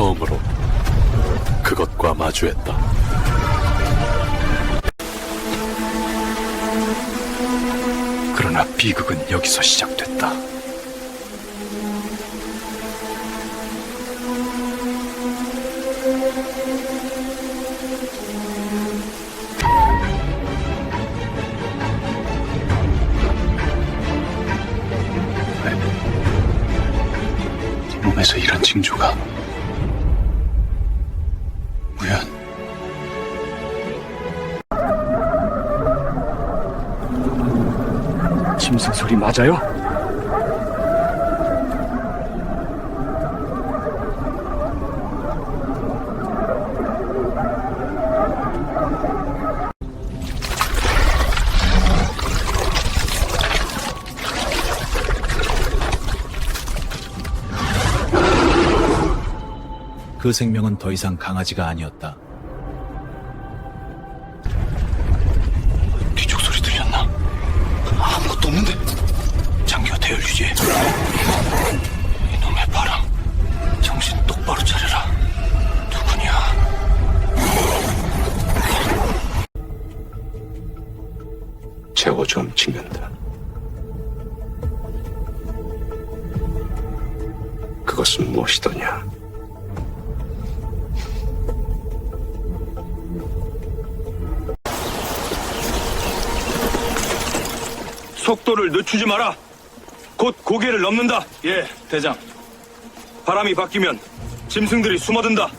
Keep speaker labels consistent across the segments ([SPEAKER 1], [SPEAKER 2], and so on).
[SPEAKER 1] 처음으로 그것과 마주했다.
[SPEAKER 2] 그러나 비극은 여기서 시작됐다. 네 몸에서 이런 징조가 우연 짐승 소리 맞아요?
[SPEAKER 3] 그 생명은 더 이상 강아지가 아니었다.
[SPEAKER 2] 뒤쪽 소리 들렸나? 아무것도 없는데. 장기가 대열 유지해. 이놈의 바람. 정신 똑바로 차려라. 누구냐? 재워 좀 찍는다. 그것은 무엇이더냐?
[SPEAKER 4] 속도를 늦추지 마라. 곧 고개를 넘는다. 예, 대장. 바람이 바뀌면 짐승들이 숨어든다.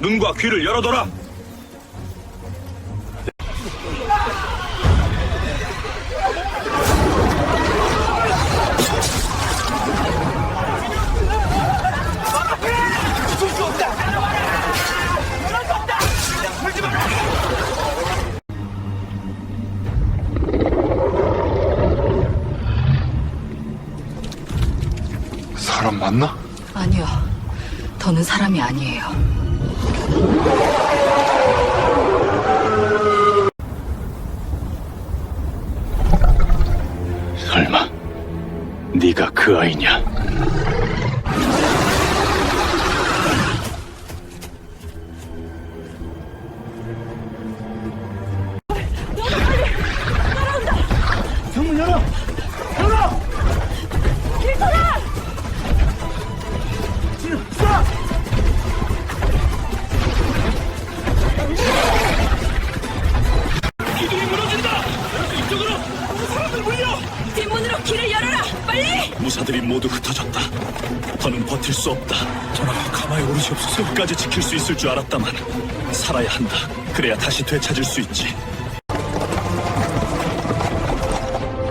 [SPEAKER 4] 눈과 귀를 열어둬라.
[SPEAKER 2] 맞나?
[SPEAKER 5] 아니요. 더는 사람이 아니에요.
[SPEAKER 2] 설마 네가 그 아이냐?
[SPEAKER 5] 뒷문으로 길을 열어라! 빨리!
[SPEAKER 3] 무사들이 모두 흩어졌다. 더는 버틸 수 없다. 전하, 가만히 오르시옵소서. 끝까지 지킬 수 있을 줄 알았다만 살아야 한다. 그래야 다시 되찾을 수 있지.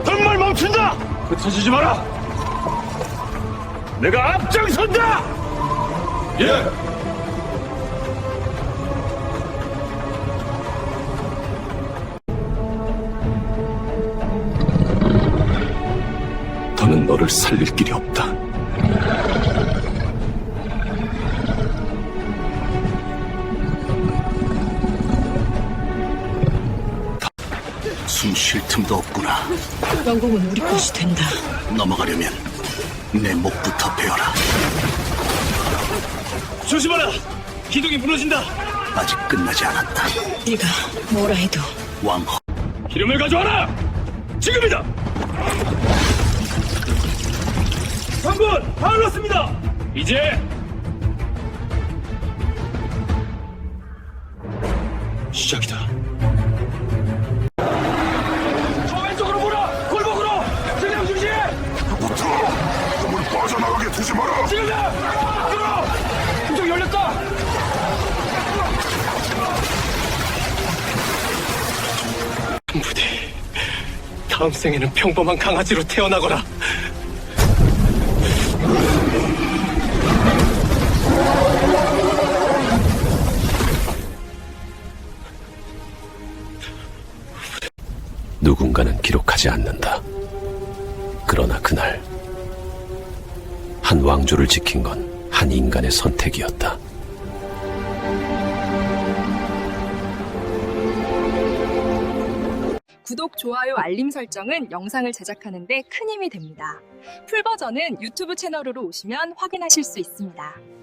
[SPEAKER 4] 정말 멈춘다. 흩어지지 마라. 내가 앞장선다. 예.
[SPEAKER 2] 더는 너를 살릴 길이 없다. 숨 쉴 틈도 없구나.
[SPEAKER 5] 영국은 우리 것이 된다.
[SPEAKER 2] 넘어가려면 내 목부터 베어라.
[SPEAKER 4] 조심하라. 기둥이 무너진다.
[SPEAKER 2] 아직 끝나지 않았다.
[SPEAKER 5] 네가 뭐라 해도
[SPEAKER 2] 왕허
[SPEAKER 4] 기름을 가져와라. 지금이다. 3분 다 흘렀습니다. 이제
[SPEAKER 2] 시작이다.
[SPEAKER 4] 저 왼쪽으로 보라. 골목으로. 진영 중시.
[SPEAKER 6] 붙어! 문 빠져나가게 두지 마라!
[SPEAKER 4] 이쪽
[SPEAKER 2] 부디 다음 생에는 평범한 강아지로 태어나거라. 누군가는 기록하지 않는다. 그러나 그날 한 왕조를 지킨 건 한 인간의 선택이었다.
[SPEAKER 7] 구독, 좋아요, 알림 설정은 영상을 제작하는 데 큰 힘이 됩니다. 풀 버전은 유튜브 채널으로 오시면 확인하실 수 있습니다.